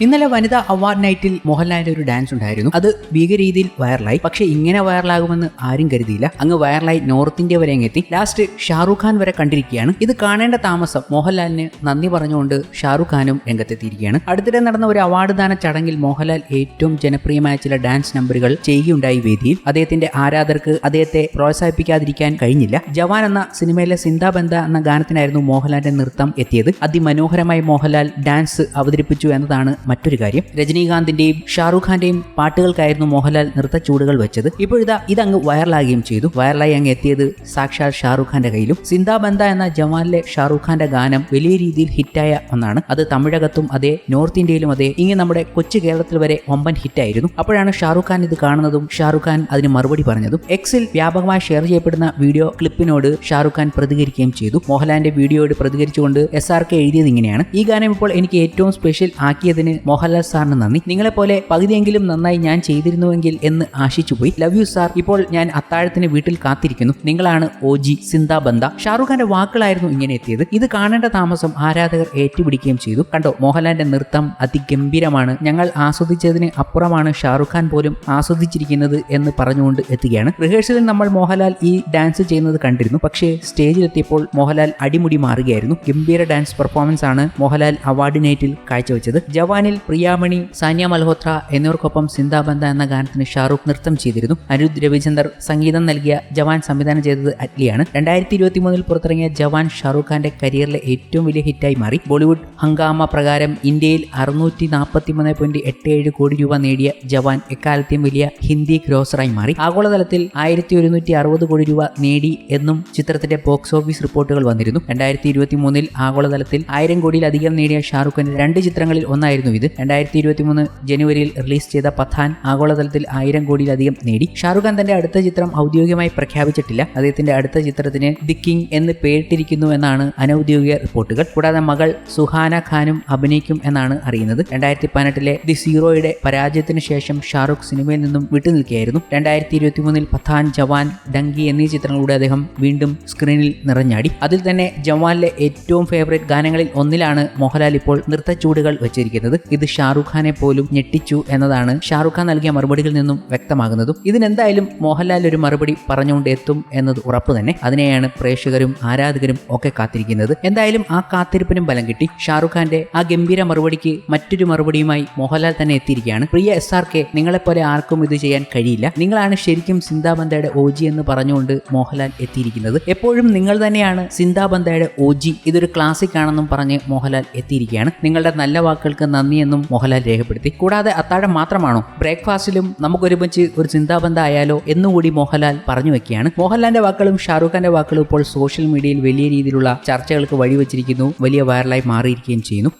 ഇന്നലെ വനിതാ അവാർഡ് നൈറ്റിൽ മോഹൻലാലിന്റെ ഒരു ഡാൻസ് ഉണ്ടായിരുന്നു. അത് ഭീകരീതിയിൽ വൈറലായി പക്ഷെ ഇങ്ങനെ വൈറലാകുമെന്ന് ആരും കരുതിയില്ല. അങ്ങ് വൈറലായി നോർത്ത് ഇന്ത്യ വരെ എത്തി. ലാസ്റ്റ് ഷാറുഖ് ഖാൻ വരെ കണ്ടിരിക്കുകയാണ്. ഇത് കാണേണ്ട താമസം മോഹൻലാലിന് നന്ദി പറഞ്ഞുകൊണ്ട് ഷാറുഖ് ഖാനും രംഗത്തെത്തിയിരിക്കുകയാണ്. അടുത്തിടെ നടന്ന ഒരു അവാർഡ് ദാന ചടങ്ങിൽ മോഹൻലാൽ ഏറ്റവും ജനപ്രിയമായ ചില ഡാൻസ് നമ്പറുകൾ ചെയ്യുകയുണ്ടായി വേദിയിൽ. അദ്ദേഹത്തിന്റെ ആരാധകർക്ക് അദ്ദേഹത്തെ പ്രോത്സാഹിപ്പിക്കാതിരിക്കാൻ കഴിഞ്ഞില്ല. ജവാൻ എന്ന സിനിമയിലെ സിന്താ ബന്ധ എന്ന ഗാനത്തിനായിരുന്നു മോഹൻലാലിന്റെ നൃത്തം എത്തിയത്. അതിമനോഹരമായി മോഹൻലാൽ ഡാൻസ് അവതരിപ്പിച്ചു എന്നതാണ് മറ്റൊരു കാര്യം. രജനീകാന്തിന്റെയും ഷാറൂഖ് ഖാന്റെയും പാട്ടുകൾക്കായിരുന്നു മോഹൻലാൽ നൃത്തച്ചൂടുകൾ വെച്ചത്. ഇപ്പോഴിതാ ഇതങ്ങ് വൈറലാകുകയും ചെയ്തു. വൈറലായി അങ്ങ് എത്തിയത് സാക്ഷാൽ ഷാറൂഖ് ഖാന്റെ കയ്യിലും. സിന്ദാബന്ധ എന്ന ജവാനിലെ ഷാറൂഖ് ഖാന്റെ ഗാനം വലിയ രീതിയിൽ ഹിറ്റായ ഒന്നാണ്. അത് തമിഴകത്തും അതേ നോർത്ത് ഇന്ത്യയിലും അതേ ഇങ്ങനെ നമ്മുടെ കൊച്ചു കേരളത്തിൽ വരെ ഒമ്പൻ ഹിറ്റായിരുന്നു. അപ്പോഴാണ് ഷാറൂഖ് ഖാൻ ഇത് കാണുന്നതും ഷാറൂഖ് ഖാൻ അതിന് മറുപടി പറഞ്ഞതും. എക്സിൽ വ്യാപകമായി ഷെയർ ചെയ്യപ്പെടുന്ന വീഡിയോ ക്ലിപ്പിനോട് ഷാറൂഖ് ഖാൻ പ്രതികരിക്കുകയും ചെയ്തു. മോഹൻലാലിന്റെ വീഡിയോയോട് പ്രതികരിച്ചുകൊണ്ട് എസ് ആർ കെ എഴുതിയത് ഇങ്ങനെയാണ്. ഈ ഗാനം ഇപ്പോൾ എനിക്ക് ഏറ്റവും സ്പെഷ്യൽ ആക്കിയതിന് മോഹൻലാൽ സാറിന് നന്ദി. നിങ്ങളെപ്പോലെ പകുതിയെങ്കിലും നന്നായി ഞാൻ ചെയ്തിരുന്നുവെങ്കിൽ എന്ന് ആശിച്ചുപോയി. ലവ് യു സാർ ഇപ്പോൾ ഞാൻ അത്താഴത്തിന് വീട്ടിൽ കാത്തിരിക്കുന്നു. നിങ്ങളാണ് ഒ ജി സിന്ദാബന്ധ ഷാറുഖ് ഖാന്റെ വാക്കുകളായിരുന്നു ഇങ്ങനെ എത്തിയത്. ഇത് കാണേണ്ട താമസം ആരാധകർ ഏറ്റുപിടിക്കുകയും ചെയ്തു. കണ്ടോ മോഹൻലാലിന്റെ നൃത്തം അതിഗംഭീരമാണ്. ഞങ്ങൾ ആസ്വദിച്ചതിന് അപ്പുറമാണ് ഷാറുഖ് ഖാൻ പോലും ആസ്വദിച്ചിരിക്കുന്നത് എന്ന് പറഞ്ഞുകൊണ്ട് എത്തുകയാണ്. റിഹേഴ്സലിൽ നമ്മൾ മോഹൻലാൽ ഈ ഡാൻസ് ചെയ്യുന്നത് കണ്ടിരുന്നു. പക്ഷേ സ്റ്റേജിലെത്തിയപ്പോൾ മോഹൻലാൽ അടിമുടി മാറുകയായിരുന്നു. ഗംഭീര ഡാൻസ് പെർഫോമൻസ് ആണ് മോഹൻലാൽ അവാർഡിനേറ്റിൽ നൈറ്റിൽ കാഴ്ചവെച്ചത്. ജവാനിൽ പ്രിയാമണി സാനിയ മൽഹോത്ര എന്നിവർക്കൊപ്പം സിന്ദാബന്ധ എന്ന ഗാനത്തിന് ഷാറൂഖ് നൃത്തം ചെയ്തിരുന്നു. അനിരുദ്ധ് രവിചന്ദർ സംഗീതം നൽകിയ ജവാൻ സംവിധാനം ചെയ്തത് അറ്റ്ലിയാണ്. രണ്ടായിരത്തി ഇരുപത്തി മൂന്നിൽ പുറത്തിറങ്ങിയ ജവാൻ ഷാറൂഖ് ഖാന്റെ കരിയറിലെ ഏറ്റവും വലിയ ഹിറ്റായി മാറി. ബോളിവുഡ് ഹംഗാമ പ്രകാരം ഇന്ത്യയിൽ അറുന്നൂറ്റി നാൽപ്പത്തി മൂന്ന് പോയിന്റ് എട്ട് ഏഴ് കോടി രൂപ നേടിയ ജവാൻ എക്കാലത്തെയും വലിയ ഹിന്ദി ഗ്രോസറായി മാറി. ആഗോളതലത്തിൽ ആയിരത്തി ഒരുന്നൂറ്റി അറുപത് കോടി രൂപ നേടി എന്നും ചിത്രത്തിന്റെ ബോക്സ് ഓഫീസ് റിപ്പോർട്ടുകൾ വന്നിരുന്നു. രണ്ടായിരത്തി ഇരുപത്തി മൂന്നിൽ ആഗോളതലത്തിൽ ആയിരം കോടിയിലധികം നേടിയ ഷാറൂഖ് രണ്ട് ചിത്രങ്ങളിൽ ഒന്നായിരുന്നു ഇത് രണ്ടായിരത്തി ഇരുപത്തി മൂന്ന് ജനുവരിയിൽ റിലീസ് ചെയ്ത പത്താൻ ആഗോളതലത്തിൽ ആയിരം കോടിയിലധികം നേടി. ഷാറുഖ് ഖാൻ തന്റെ അടുത്ത ചിത്രം ഔദ്യോഗികമായി പ്രഖ്യാപിച്ചിട്ടില്ല. അദ്ദേഹത്തിന്റെ അടുത്ത ചിത്രത്തിന് ദി കിങ് എന്ന് പേരിട്ടിരിക്കുന്നു എന്നാണ് അനൌദ്യോഗിക റിപ്പോർട്ടുകൾ. കൂടാതെ മകൾ സുഹാന ഖാനും അഭിനയിക്കും എന്നാണ് അറിയുന്നത്. രണ്ടായിരത്തി പതിനെട്ടിലെ ദി സീറോയുടെ പരാജയത്തിന് ശേഷം ഷാറുഖ് സിനിമയിൽ നിന്നും വിട്ടുനിൽക്കുകയായിരുന്നു. രണ്ടായിരത്തി ഇരുപത്തി മൂന്നിൽ പത്താൻ ജവാൻ ഡങ്കി എന്നീ ചിത്രങ്ങളിലൂടെ അദ്ദേഹം വീണ്ടും സ്ക്രീനിൽ നിറഞ്ഞാടി. അതിൽ തന്നെ ജവാനിലെ ഏറ്റവും ഫേവറേറ്റ് ഗാനങ്ങളിൽ ഒന്നിലാണ് മോഹൻലാൽ ഇപ്പോൾ നൃത്തച്ചൂടുകൾ വെച്ചിരിക്കുന്നത്. ഇത് ഷാറുഖ് ഖാനെ പോലും ഞെട്ടിച്ചു എന്നതാണ് ഷാറുഖ് ഖാൻ നൽകിയ മറുപടികളിൽ നിന്നും വ്യക്തമാകുന്നതും. ഇതിനെന്തായാലും മോഹൻലാൽ ഒരു മറുപടി പറഞ്ഞുകൊണ്ട് എത്തും എന്നത് ഉറപ്പ് തന്നെ. അതിനെയാണ് പ്രേക്ഷകരും ആരാധകരും ഒക്കെ കാത്തിരിക്കുന്നത്. എന്തായാലും ആ കാത്തിരിപ്പിനും ബലം കിട്ടി. ഷാറുഖ് ഖാന്റെ ആ ഗംഭീര മറുപടിക്ക് മറ്റൊരു മറുപടിയുമായി മോഹൻലാൽ തന്നെ എത്തിയിരിക്കുകയാണ്. പ്രിയ എസ് ആർ കെ നിങ്ങളെപ്പോലെ ആർക്കും ഇത് ചെയ്യാൻ കഴിയില്ല. നിങ്ങളാണ് ശരിക്കും സിന്ദാബന്ധയുടെ ഓജി എന്ന് പറഞ്ഞുകൊണ്ട് മോഹൻലാൽ എത്തിയിരിക്കുന്നത്. എപ്പോഴും നിങ്ങൾ തന്നെയാണ് സിന്ദാബന്ധയുടെ ഓജി ഇതൊരു ക്ലാസിക് ആണെന്നും പറഞ്ഞ് മോഹൻലാൽ എത്തിയിരിക്കുകയാണ്. നിങ്ങളുടെ നല്ല വാക്കുകൾക്ക് നന്ദിയെന്നും മോഹൻലാൽ രേഖപ്പെടുത്തി. കൂടാതെ അത്താഴം മാത്രമാണോ ബ്രേക്ക്ഫാസ്റ്റിലും നമുക്കൊരുമിച്ച് ഒരു ചിന്താബന്ധ ആയാലോ എന്നുകൂടി മോഹൻലാൽ പറഞ്ഞു വെക്കുകയാണ്. മോഹൻലാലിന്റെ വാക്കുകളും ഷാറൂഖ് ഖാന്റെ വാക്കുകളും ഇപ്പോൾ സോഷ്യൽ മീഡിയയിൽ വലിയ രീതിയിലുള്ള ചർച്ചകൾക്ക് വഴിവെച്ചിരിക്കുന്നു വലിയ വൈറലായി മാറിയിരിക്കുകയും ചെയ്യുന്നു.